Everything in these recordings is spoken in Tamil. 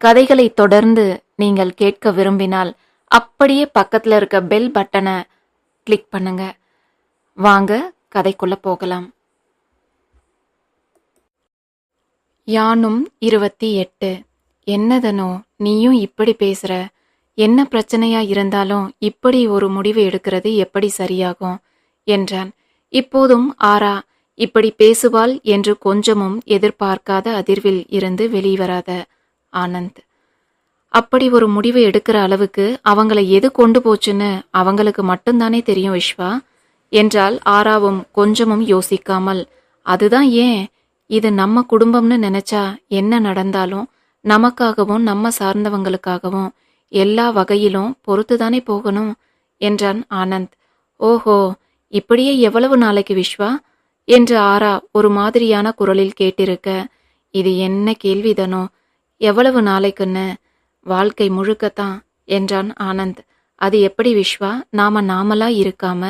கதைகளை தொடர்ந்து நீங்கள் கேட்க விரும்பினால் அப்படியே பக்கத்தில் இருக்க பெல் பட்டனை கிளிக் பண்ணுங்க. வாங்க கதைக்குள்ள போகலாம். யானும் இருபத்தி எட்டு. என்னதனோ நீயும் இப்படி பேசுற? என்ன பிரச்சனையா இருந்தாலும் இப்படி ஒரு முடிவு எடுக்கிறது எப்படி சரியாகும்? என்றான். இப்போதும் ஆரா இப்படி பேசுவாள் என்று கொஞ்சமும் எதிர்பார்க்காத அதிர்வில் இருந்து வெளிவராத. ஆனந்த். அப்படி ஒரு முடிவு எடுக்கிற அளவுக்கு அவங்கள எது கொண்டு போச்சுன்னு அவங்களுக்கு மட்டும்தானே தெரியும் விஸ்வா என்றால் ஆராவும் கொஞ்சமும் யோசிக்காமல் அதுதான் ஏன்? இது நம்ம குடும்பம்னு நினைச்சா என்ன நடந்தாலும் நமக்காகவும் நம்ம சார்ந்தவங்களுக்காகவும் எல்லா வகையிலும் பொறுத்துதானே போகணும்? என்றான் ஆனந்த். ஓஹோ இப்படியே எவ்வளவு நாளைக்கு விஸ்வா என்று ஆரா ஒரு மாதிரியான குரலில் கேட்டிருக்க இது என்ன கேள்விதனோ? எவ்வளவு நாளைக்குன்னு? வாழ்க்கை முழுக்கத்தான் என்றான் ஆனந்த். அது எப்படி விஸ்வா நாம நாமலா இருக்காம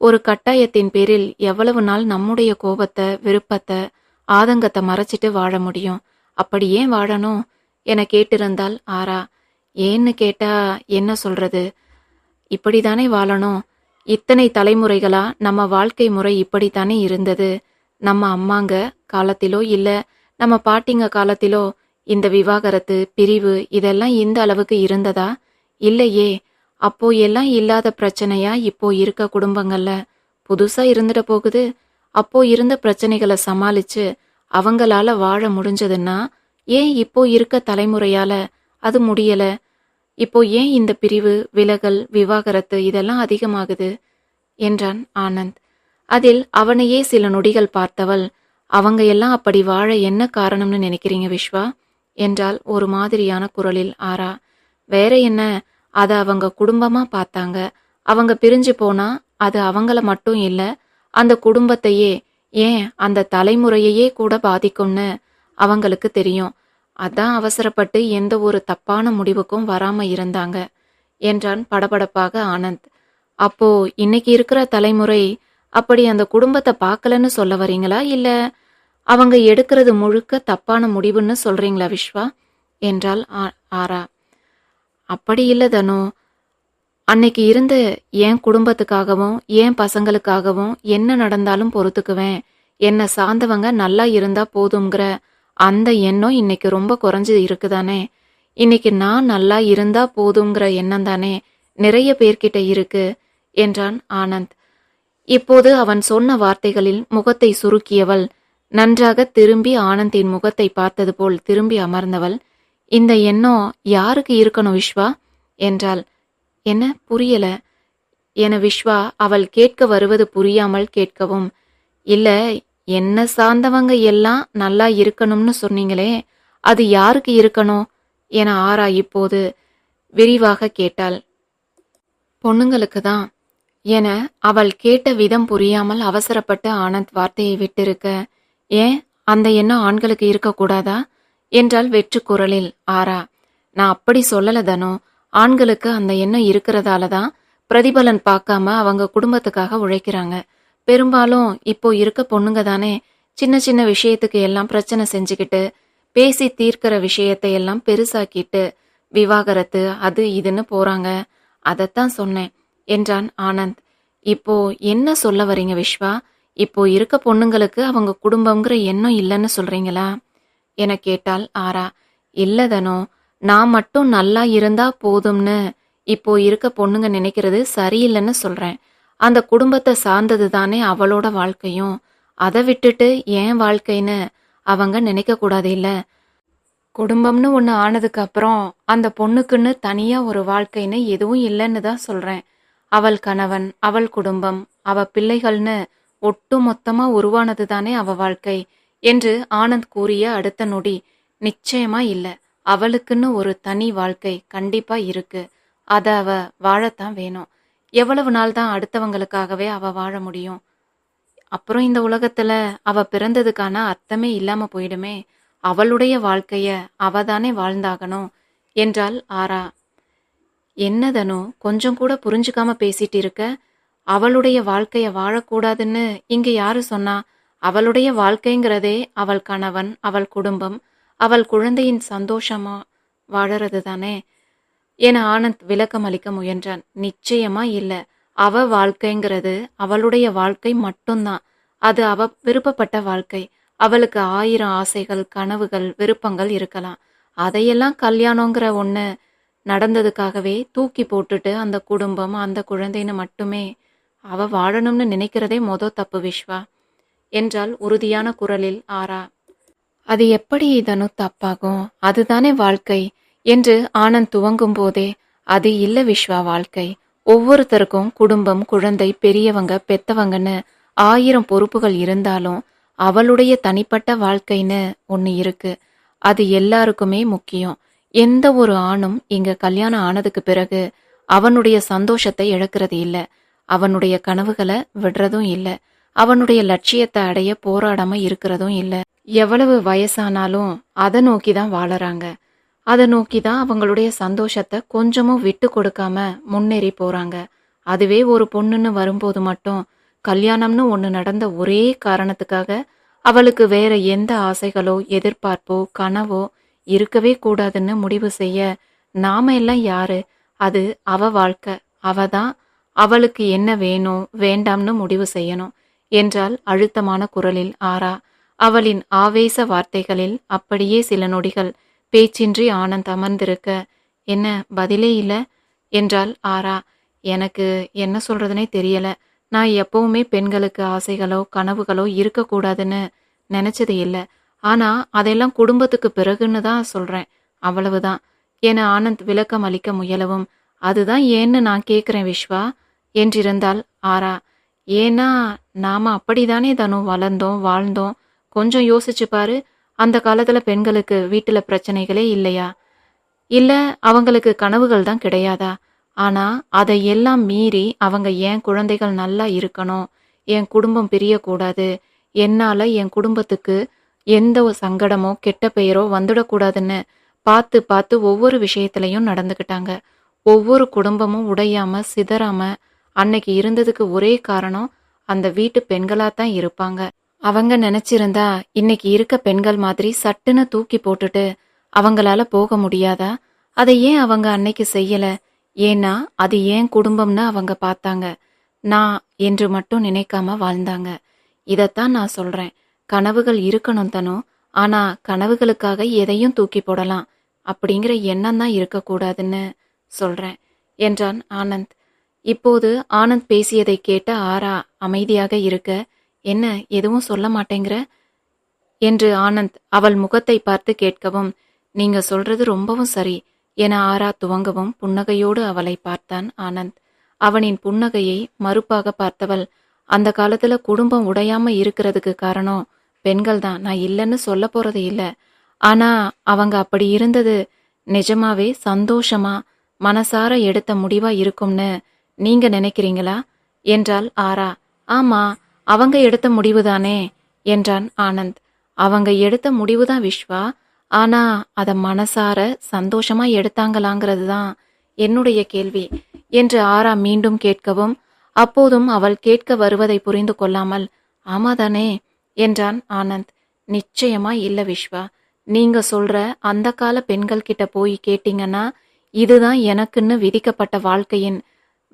ஒரு கட்டாயத்தின் பேரில் எவ்வளவு நாள் நம்முடைய கோபத்தை விருப்பத்தை ஆதங்கத்தை மறைச்சிட்டு வாழ முடியும்? அப்படி ஏன் வாழணும்? என கேட்டிருந்தால் ஆரா. ஏன்னு கேட்டா என்ன சொல்றது? இப்படித்தானே வாழணும்? இத்தனை தலைமுறைகளா நம்ம வாழ்க்கை முறை இப்படித்தானே இருந்தது? நம்ம அம்மாங்க காலத்திலோ இல்ல நம்ம பாட்டிங்க காலத்திலோ இந்த விவாகரத்து பிரிவு இதெல்லாம் இந்த அளவுக்கு இருந்ததா? இல்லையே. அப்போ எல்லாம் இல்லாத பிரச்சனையா இப்போ இருக்க குடும்பங்கள்ல? புதுசா இருந்துட போகுது. அப்போ இருந்த பிரச்சனைகளை சமாளிச்சு அவங்களால வாழ முடிஞ்சதுன்னா ஏன் இப்போ இருக்க தலைமுறையால அது முடியல? இப்போ ஏன் இந்த பிரிவு விலகல் விவாகரத்து இதெல்லாம் அதிகமாகுது? என்றான் ஆனந்த். அதில் அவனையே சில நொடிகள் பார்த்தவள் அவங்க எல்லாம் அப்படி வாழ என்ன காரணம்னு நினைக்கிறீங்க விஸ்வா என்றால் ஒரு மாதிரியான குரலில் ஆரா. வேற என்ன? அதை அவங்க குடும்பமா பார்த்தாங்க. அவங்க பிரிஞ்சு போனா அது அவங்கள மட்டும் இல்லை அந்த குடும்பத்தையே ஏன் அந்த தலைமுறையையே கூட பாதிக்கும்னு அவங்களுக்கு தெரியும். அதான் அவசரப்பட்டு எந்த ஒரு தப்பான முடிவுக்கும் வராம இருந்தாங்க என்றான் படபடப்பாக ஆனந்த். அப்போ இன்னைக்கு இருக்கிற தலைமுறை அப்படி அந்த குடும்பத்தை பார்க்கலன்னு சொல்ல வரீங்களா இல்லை அவங்க எடுக்கிறது முழுக்க தப்பான முடிவுன்னு சொல்றீங்களா விஸ்வா என்றால் ஆ- ஆரா. அப்படி இல்லை தனு. அன்னைக்கு இருந்த என் குடும்பத்துக்காகவும் என் பசங்களுக்காகவும் என்ன நடந்தாலும் பொறுத்துக்குவேன். என்னை சார்ந்தவங்க நல்லா இருந்தா போதுங்கிற அந்த எண்ணம் இன்னைக்கு ரொம்ப குறைஞ்சு இருக்குதானே? இன்னைக்கு நான் நல்லா இருந்தா போதுங்கிற எண்ணம் தானே? நிறைய பேர்கிட்ட இருக்கு என்றான் ஆனந்த். இப்போது அவன் சொன்ன வார்த்தைகளில் முகத்தை சுருக்கியவள். நன்றாக திரும்பி ஆனந்தின் முகத்தை பார்த்தது போல் திரும்பி அமர்ந்தவள் இந்த எண்ணம் யாருக்கு இருக்கணும் விஸ்வா என்றாள். என்ன? புரியல. என விஸ்வா அவள் கேட்க வருவது புரியாமல் கேட்கவும் இல்ல என்ன சார்ந்தவங்க எல்லாம் நல்லா இருக்கணும்னு சொன்னீங்களே அது யாருக்கு இருக்கணும்? என ஆரா இப்போது விரிவாக கேட்டாள். பொண்ணுங்களுக்கு தான். என அவள் கேட்ட விதம் புரியாமல் அவசரப்பட்டு ஆனந்த் வார்த்தையை விட்டிருக்க ஏன் அந்த எண்ணம் ஆண்களுக்கு இருக்கக்கூடாதா? என்றால் வெற்று குரலில் ஆரா. நான் அப்படி சொல்லல தனோ. ஆண்களுக்கு அந்த எண்ணம் இருக்கிறதால தான் பிரதிபலன் பார்க்காம அவங்க குடும்பத்துக்காக உழைக்கிறாங்க. பெரும்பாலும் இப்போ இருக்க பொண்ணுங்க தானே சின்ன சின்ன விஷயத்துக்கு எல்லாம் பிரச்சனை செஞ்சுக்கிட்டு பேசி தீர்க்கிற விஷயத்தை எல்லாம் பெருசாக்கிட்டு விவாகரத்து அது இதுன்னு போறாங்க. அதைத்தான் சொன்னேன் என்றான் ஆனந்த். இப்போ என்ன சொல்ல வரீங்க விஸ்வா இப்போ இருக்க பொண்ணுங்களுக்கு அவங்க குடும்பம்ங்கிற எண்ணம் இல்லைன்னு சொல்றீங்களா? என கேட்டால் ஆரா. இல்லதனோ நான் மட்டும் நல்லா இருந்தா போதும்னு இப்போ இருக்க பொண்ணுங்க நினைக்கிறது சரியில்லைன்னு சொல்றேன். அந்த குடும்பத்தை சார்ந்தது தானே அவளோட வாழ்க்கையும். அதை விட்டுட்டு ஏன் வாழ்க்கைன்னு அவங்க நினைக்க கூடாது இல்ல. குடும்பம்னு ஒன்று ஆனதுக்கு அப்புறம் அந்த பொண்ணுக்குன்னு தனியா ஒரு வாழ்க்கைன்னு எதுவும் இல்லைன்னு தான் சொல்றேன். அவள் கணவன் அவள் குடும்பம் அவ பிள்ளைகள்னு ஒட்டு மொத்தமா உருவானது தானே அவ வாழ்க்கை என்று ஆனந்த் கூறிய அடுத்த நொடி நிச்சயமா இல்ல அவளுக்குன்னு ஒரு தனி வாழ்க்கை கண்டிப்பா இருக்கு அத அவ வாழத்தான் வேணும். எவ்வளவு நாள் தான் அடுத்தவங்களுக்காகவே அவ வாழ முடியும்? அப்புறம் இந்த உலகத்துல அவ பிறந்ததுக்கான அர்த்தமே இல்லாம போயிடுமே அவளுடைய வாழ்க்கைய அவதானே வாழ்ந்தாகணும் என்றாள் ஆரா. என்னதனோ கொஞ்சம் கூட புரிஞ்சுக்காம பேசிட்டு இருக்க? அவளுடைய வாழ்க்கைய வாழக்கூடாதுன்னு இங்க யாரு சொன்னா அவளுடைய வாழ்க்கைங்கிறதே அவள் கணவன் அவள் குடும்பம் அவள் குழந்தையின் சந்தோஷமா வாழறது தானே என ஆனந்த் விளக்கம் அளிக்க முயன்றான். நிச்சயமா இல்ல. அவ வாழ்க்கைங்கிறது அவளுடைய வாழ்க்கை மட்டும்தான். அது அவ விருப்பப்பட்ட வாழ்க்கை. அவளுக்கு ஆயிரம் ஆசைகள் கனவுகள் விருப்பங்கள் இருக்கலாம். அதையெல்லாம் கல்யாணங்கிற ஒன்று நடந்ததுக்காகவே தூக்கி போட்டுட்டு அந்த குடும்பம் அந்த குழந்தைன்னு மட்டுமே அவ வாழணும்னு நினைக்கிறதே மொத தப்பு விஸ்வா என்றால் உறுதியான குரலில் ஆரா. அது எப்படி இதனு தப்பாகும்? அதுதானே வாழ்க்கை என்று ஆனந்த் துவங்கும் போதே அது இல்ல விஸ்வா வாழ்க்கை. ஒவ்வொருத்தருக்கும் குடும்பம் குழந்தை பெரியவங்க பெத்தவங்கன்னு ஆயிரம் பொறுப்புகள் இருந்தாலும் அவளுடைய தனிப்பட்ட வாழ்க்கைன்னு ஒன்று இருக்கு. அது எல்லாருக்குமே முக்கியம். எந்த ஒரு ஆணும் இங்க கல்யாணம் ஆனதுக்கு பிறகு அவனுடைய சந்தோஷத்தை இழக்கிறது இல்லை. அவனுடைய கனவுகளை விடுறதும் இல்லை. அவனுடைய லட்சியத்தை அடைய போராடாம இருக்கிறதும் இல்லை. எவ்வளவு வயசானாலும் அதை நோக்கி தான் வாழறாங்க. அதை நோக்கி தான் அவங்களுடைய சந்தோஷத்தை கொஞ்சமும் விட்டு கொடுக்காம முன்னேறி போறாங்க. அதுவே ஒரு பொண்ணுன்னு வரும்போது மட்டும் கல்யாணம்னு ஒன்று நடந்த ஒரே காரணத்துக்காக அவளுக்கு வேற எந்த ஆசைகளோ எதிர்பார்ப்போ கனவோ இருக்கவே கூடாதுன்னு முடிவு செய்ய நாம எல்லாம் யாரு? அது அவ வாழ்க்கை. அவ தான் அவளுக்கு என்ன வேணும் வேண்டாம்னு முடிவு செய்யணும் என்றால் அழுத்தமான குரலில் ஆரா. அவளின் ஆவேச வார்த்தைகளில் அப்படியே சில நொடிகள் பேச்சின்றி ஆனந்த் அமர்ந்திருக்க என்ன பதிலே இல்ல? என்றால் ஆரா. எனக்கு என்ன சொல்றதுனே தெரியல. நான் எப்பவுமே பெண்களுக்கு ஆசைகளோ கனவுகளோ இருக்கக்கூடாதுன்னு நினைச்சது இல்லை. ஆனா அதெல்லாம் குடும்பத்துக்கு பிறகுன்னு தான் சொல்றேன். அவ்வளவுதான். என ஆனந்த் விளக்கம் அளிக்க முயலவும் அதுதான் ஏன்னு நான் கேட்குறேன் விஸ்வா என்றிருந்தால் ஆரா ஏன்னா நாம அப்படிதானே தனு வளர்ந்தோம் வாழ்ந்தோம். கொஞ்சம் யோசிச்சு பாரு. அந்த காலத்துல பெண்களுக்கு வீட்டுல பிரச்சனைகளே இல்லையா? இல்ல அவங்களுக்கு கனவுகள் தான் கிடையாதா? ஆனா அதை எல்லாம் மீறி அவங்க என் குழந்தைகள் நல்லா இருக்கணும். என் குடும்பம் பிரியக்கூடாது. என்னால என் குடும்பத்துக்கு எந்த ஒரு சங்கடமோ கெட்ட பெயரோ வந்துடக்கூடாதுன்னு பார்த்து பார்த்து ஒவ்வொரு விஷயத்திலையும் நடந்துக்கிட்டாங்க. ஒவ்வொரு குடும்பமும் உடையாம சிதறாம அன்னைக்கு இருந்ததுக்கு ஒரே காரணம் அந்த வீட்டு பெண்களா தான் இருப்பாங்க. அவங்க நினைச்சிருந்தா இன்னைக்கு இருக்க பெண்கள் மாதிரி சட்டுன்னு தூக்கி போட்டுட்டு அவங்களால போக முடியாதா? அதை ஏன் அவங்க அன்னைக்கு செய்யல? ஏன்னா அது ஏன் குடும்பம்னு அவங்க பார்த்தாங்க. நான் என்று மட்டும் நினைக்காம வாழ்ந்தாங்க. இதைத்தான் நான் சொல்றேன். கனவுகள் இருக்கணும் தனோ. ஆனா கனவுகளுக்காக எதையும் தூக்கி போடலாம். அப்படிங்கிற எண்ணம் தான் இருக்கக்கூடாதுன்னு சொல்றேன். என்றான் ஆனந்த். இப்போது ஆனந்த் பேசியதை கேட்ட ஆரா அமைதியாக இருக்க என்ன எதுவும் சொல்ல மாட்டேங்கிற? என்று ஆனந்த் அவள் முகத்தை பார்த்து கேட்கவும் நீங்க சொல்றது ரொம்பவும் சரி என ஆரா துவங்கவும் புன்னகையோடு அவளை பார்த்தான் ஆனந்த். அவனின் புன்னகையை மறுப்பாக பார்த்தவள் அந்த காலத்துல குடும்பம் உடையாம இருக்கிறதுக்கு காரணம் பெண்கள் தான் நான் இல்லைன்னு சொல்ல போறது இல்லை. ஆனா அவங்க அப்படி இருந்தது நிஜமாவே சந்தோஷமா மனசார எடுத்த முடிவா இருக்கும்னு நீங்க நினைக்கிறீங்களா? என்றாள் ஆரா. ஆமா அவங்க எடுத்த முடிவுதானே? என்றான் ஆனந்த். அவங்க எடுத்த முடிவுதான் விஸ்வா ஆனா அத மனசார சந்தோஷமா எடுத்தாங்களாங்கிறது தான் என்னுடைய கேள்வி என்று ஆரா மீண்டும் கேட்கவும் அப்போதும் அவள் கேட்க வருவதை புரிந்து கொள்ளாமல் ஆமாதானே? என்றான் ஆனந்த். நிச்சயமா இல்ல விஸ்வா நீங்க சொல்ற அந்த கால பெண்கள் கிட்ட போய் கேட்டீங்கன்னா இதுதான் எனக்குன்னு விதிக்கப்பட்ட வாழ்க்கையின்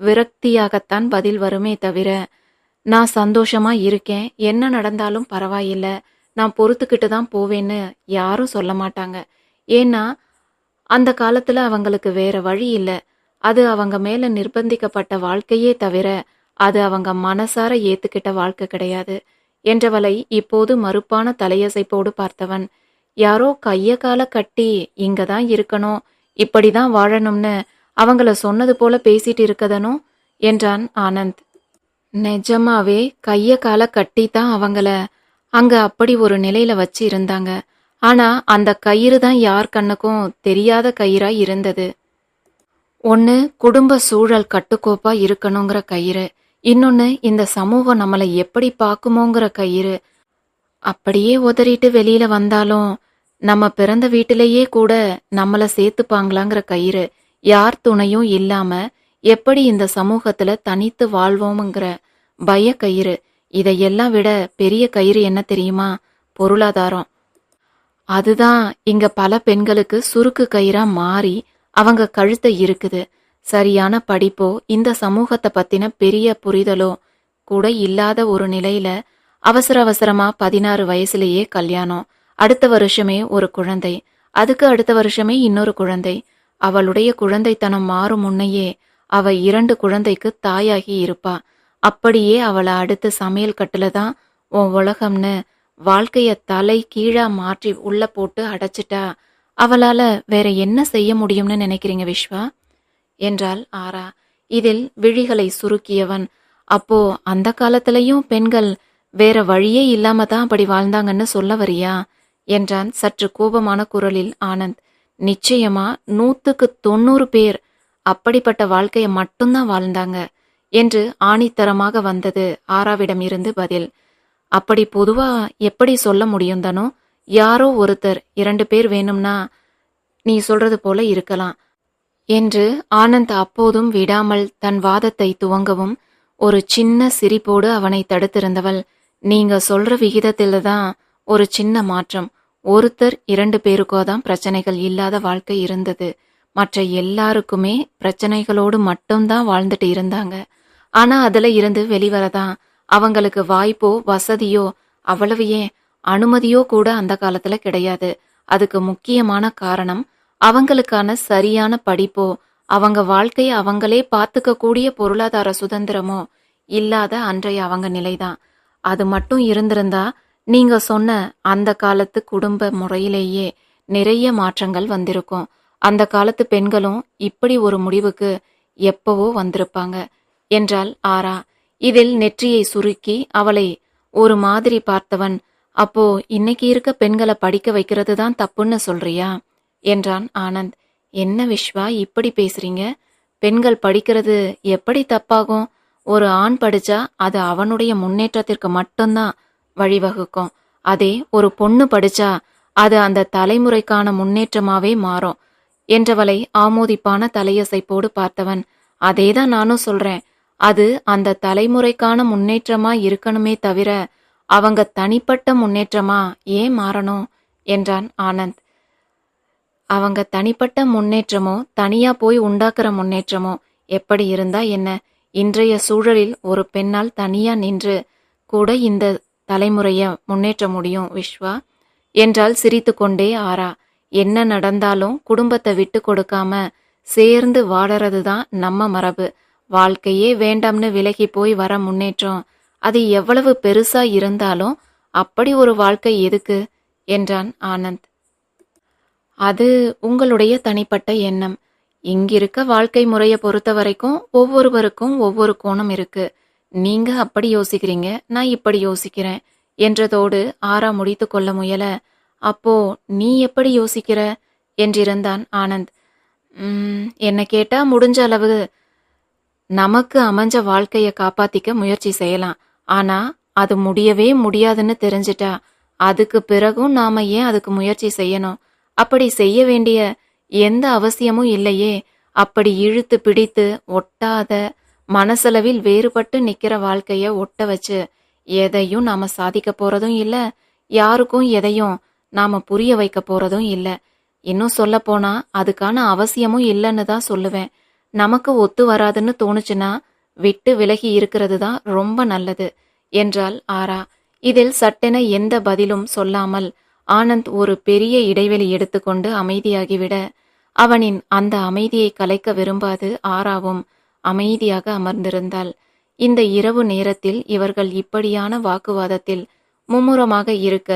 விரக்தியாகத்தான் பதில் வருமே தவிர நான் சந்தோஷமா இருக்கேன். என்ன நடந்தாலும் பரவாயில்ல. நான் பொறுத்துக்கிட்டு தான் போவேன்னு யாரும் சொல்ல மாட்டாங்க. ஏன்னா அந்த காலத்துல அவங்களுக்கு வேற வழி இல்லை. அது அவங்க மேல நிர்பந்திக்கப்பட்ட வாழ்க்கையே தவிர அது அவங்க மனசார ஏத்துக்கிட்ட வாழ்க்கை கிடையாது. என்றவளை இப்போது மறுப்பான தலையசைப்போடு பார்த்தவன் யாரோ கைய கால கட்டி இங்கதான் இருக்கணும். இப்படிதான் வாழணும்னு அவங்கள சொன்னது போல பேசிட்டு இருக்கதனோ? என்றான் ஆனந்த். நிஜமாவே கைய கால கட்டி தான் அவங்கள. அங்க அப்படி ஒரு நிலையில வச்சு இருந்தாங்க. ஆனா அந்த கயிறு தான் யார் கண்ணுக்கும் தெரியாத கயிறா இருந்தது. ஒன்று குடும்ப சூழல் கட்டுக்கோப்பா இருக்கணுங்கிற கயிறு. இன்னொன்று இந்த சமூகம் நம்மளை எப்படி பார்க்குமோங்கிற கயிறு. அப்படியே உதறிட்டு வெளியில வந்தாலும் நம்ம பிறந்த வீட்டிலேயே கூட நம்மளை சேர்த்துப்பாங்களாங்கிற கயிறு. யார் துணையும் இல்லாம எப்படி இந்த சமூகத்துல தனித்து வாழ்வோமுங்கிற பய கயிறு. இதையெல்லாம் விட பெரிய கயிறு என்ன தெரியுமா? பொருளாதாரம். அதுதான் இங்க பல பெண்களுக்கு சுருக்கு கயிறா மாறி அவங்க கழுத்தை இருக்குது சரியான படிப்போ இந்த சமூகத்தை பத்தின பெரிய புரிதலோ கூட இல்லாத ஒரு நிலையில அவசர அவசரமா பதினாறு வயசுலயே கல்யாணம். அடுத்த வருஷமே ஒரு குழந்தை. அதுக்கு அடுத்த வருஷமே இன்னொரு குழந்தை. அவளுடைய குழந்தைத்தனம் மாறும் முன்னையே அவ இரண்டு குழந்தைக்கு தாயாகி இருப்பா. அப்படியே அவளை அடுத்து சமையல் கட்டுல தான் உன் உலகம்னு வாழ்க்கைய தலை கீழா மாற்றி உள்ள போட்டு அடைச்சிட்டா. அவளால வேற என்ன செய்ய முடியும்னு நினைக்கிறீங்க விஸ்வா என்றாள் ஆரா. இதில் விழிகளை சுருக்கியவன். அப்போ அந்த காலத்திலையும் பெண்கள் வேற வழியே இல்லாம தான் அப்படி வாழ்ந்தாங்கன்னு சொல்ல வரியா? என்றான் சற்று கோபமான குரலில் ஆனந்த். நிச்சயமா நூத்துக்கு தொண்ணூறு பேர் அப்படிப்பட்ட வாழ்க்கையை மட்டும்தான் வாழ்ந்தாங்க என்று ஆணித்தரமாக வந்தது ஆராவிடம் இருந்து பதில். அப்படி பொதுவா எப்படி சொல்ல முடியுந்தனோ யாரோ ஒருத்தர் இரண்டு பேர் வேணும்னா நீ சொல்றது போல இருக்கலாம் என்று ஆனந்த் அப்போதும் விடாமல் தன் வாதத்தை துவங்கவும் ஒரு சின்ன சிரிப்போடு அவனை தடுத்திருந்தவள் நீங்க சொல்ற விகிதத்தில்தான் ஒரு சின்ன மாற்றம். ஒருத்தர் இரண்டு பேருக்கோ தான் பிரச்சனைகள் இல்லாத வாழ்க்கை இருந்தது. மற்ற எல்லாருக்குமே பிரச்சனைகளோடு மட்டும்தான் வாழ்ந்துட்டு இருந்தாங்க. ஆனா அதுல இருந்து வெளிவரதான். அவங்களுக்கு வாய்ப்போ வசதியோ அவ்வளவு ஏன் அனுமதியோ கூட அந்த காலத்துல கிடையாது. அதுக்கு முக்கியமான காரணம் அவங்களுக்கான சரியான படிப்போ அவங்க வாழ்க்கையை அவங்களே பார்த்துக்க கூடிய பொருளாதார சுதந்திரமோ இல்லாத அன்றைய அவங்க நிலைதான். அது மட்டும் இருந்திருந்தா நீங்க சொன்ன அந்த காலத்து குடும்ப முறையிலேயே நிறைய மாற்றங்கள் வந்திருக்கும். அந்த காலத்து பெண்களும் இப்படி ஒரு முடிவுக்கு எப்பவோ வந்திருப்பாங்க. என்றாள் ஆரா. இதில் நெற்றியை சுருக்கி அவளை ஒரு மாதிரி பார்த்தவன் அப்போ இன்னைக்கு இருக்க பெண்களை படிக்க வைக்கிறது தான் தப்புன்னு சொல்றியா? என்றான் ஆனந்த். என்ன விஸ்வா இப்படி பேசுறீங்க? பெண்கள் படிக்கிறது எப்படி தப்பாகும்? ஒரு ஆண் படிச்சா அது அவனுடைய முன்னேற்றத்திற்கு மட்டும்தான். வழிவகுக்கும். அதே ஒரு பொண்ணு படிச்சா அது அந்த தலைமுறைக்கான முன்னேற்றமாவே மாறும். என்றவளை ஆமோதிப்பான தலையசைப்போடு பார்த்தவன் அதேதான் நானும் சொல்றேன். அது அந்த தலைமுறைக்கான முன்னேற்றமா இருக்கணுமே தவிர அவங்க தனிப்பட்ட முன்னேற்றமா ஏன் மாறணும்? என்றான் ஆனந்த். அவங்க தனிப்பட்ட முன்னேற்றமோ தனியா போய் உண்டாக்குற முன்னேற்றமோ எப்படி இருந்தா என்ன? இன்றைய சூழலில் ஒரு பெண்ணால் தனியா நின்று கூட இந்த தலைமுறையை முன்னேற்ற முடியும் விஸ்வா என்றால் சிரித்துக்கொண்டே ஆரா. என்ன நடந்தாலும் குடும்பத்தை விட்டு கொடுக்காம சேர்ந்து வாழறது தான் நம்ம மரபு. வாழ்க்கையே வேண்டாம்னு விலகி போய் வர முன்னேற்றம். அது எவ்வளவு பெருசா இருந்தாலும் அப்படி ஒரு வாழ்க்கை எதுக்கு? என்றான் ஆனந்த். அது உங்களுடைய தனிப்பட்ட எண்ணம். இங்கிருக்க வாழ்க்கை முறையை பொறுத்த வரைக்கும் ஒவ்வொருவருக்கும் ஒவ்வொரு கோணம் இருக்கு. நீங்க அப்படி யோசிக்கிறீங்க நான் இப்படி யோசிக்கிறேன் என்றதோடு ஆரா முடித்து கொள்ள முயல அப்போ நீ எப்படி யோசிக்கிற? என்றிருந்தான் ஆனந்த். என்னை கேட்டா முடிஞ்ச அளவு நமக்கு அமைஞ்ச வாழ்க்கையை காப்பாத்திக்க முயற்சி செய்யலாம். ஆனா அது முடியவே முடியாதுன்னு தெரிஞ்சிட்டா அதுக்கு பிறகும் நாம ஏன் அதுக்கு முயற்சி செய்யணும்? அப்படி செய்ய வேண்டிய எந்த அவசியமும் இல்லையே. அப்படி இழுத்து பிடித்து ஒட்டாத மனசளவில் வேறுபட்டு நிக்கிற வாழ்க்கைய ஒட்ட வச்சு எதையும் நாம சாதிக்க போறதும் இல்ல யாருக்கும் எதையும் நாம புரிய வைக்க போறதும் இல்ல. இன்னும் சொல்ல போனா அதுக்கான அவசியமும் இல்லைன்னு தான் சொல்லுவேன். நமக்கு ஒத்து வராதுன்னு தோணுச்சுன்னா விட்டு விலகி இருக்கிறது தான் ரொம்ப நல்லது என்றாள் ஆரா. இதில் சட்டென எந்த பதிலும் சொல்லாமல் ஆனந்த் ஒரு பெரிய இடைவெளி எடுத்துக்கொண்டு அமைதியாகிவிட அவனின் அந்த அமைதியை கலைக்க விரும்பாது ஆராவும். அமைதியாக அமர்ந்திருந்தாள். இந்த இரவு நேரத்தில் இவர்கள் இப்படியான வாக்குவாதத்தில் மும்முரமாக இருக்க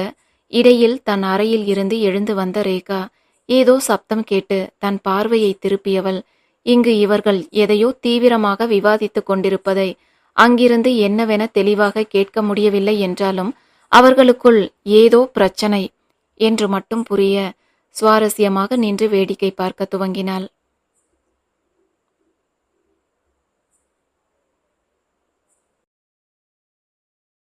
இடையில் தன் அறையில் இருந்து எழுந்து வந்த ரேகா ஏதோ சப்தம் கேட்டு தன் பார்வையை திருப்பியவள் இங்கு இவர்கள் எதையோ தீவிரமாக விவாதித்துக் கொண்டிருப்பதை அங்கிருந்து என்னவென தெளிவாக கேட்க முடியவில்லை என்றாலும் அவர்களுக்குள் ஏதோ பிரச்சனை என்று மட்டும் புரிய சுவாரஸ்யமாக நின்று வேடிக்கை பார்க்க துவங்கினாள்.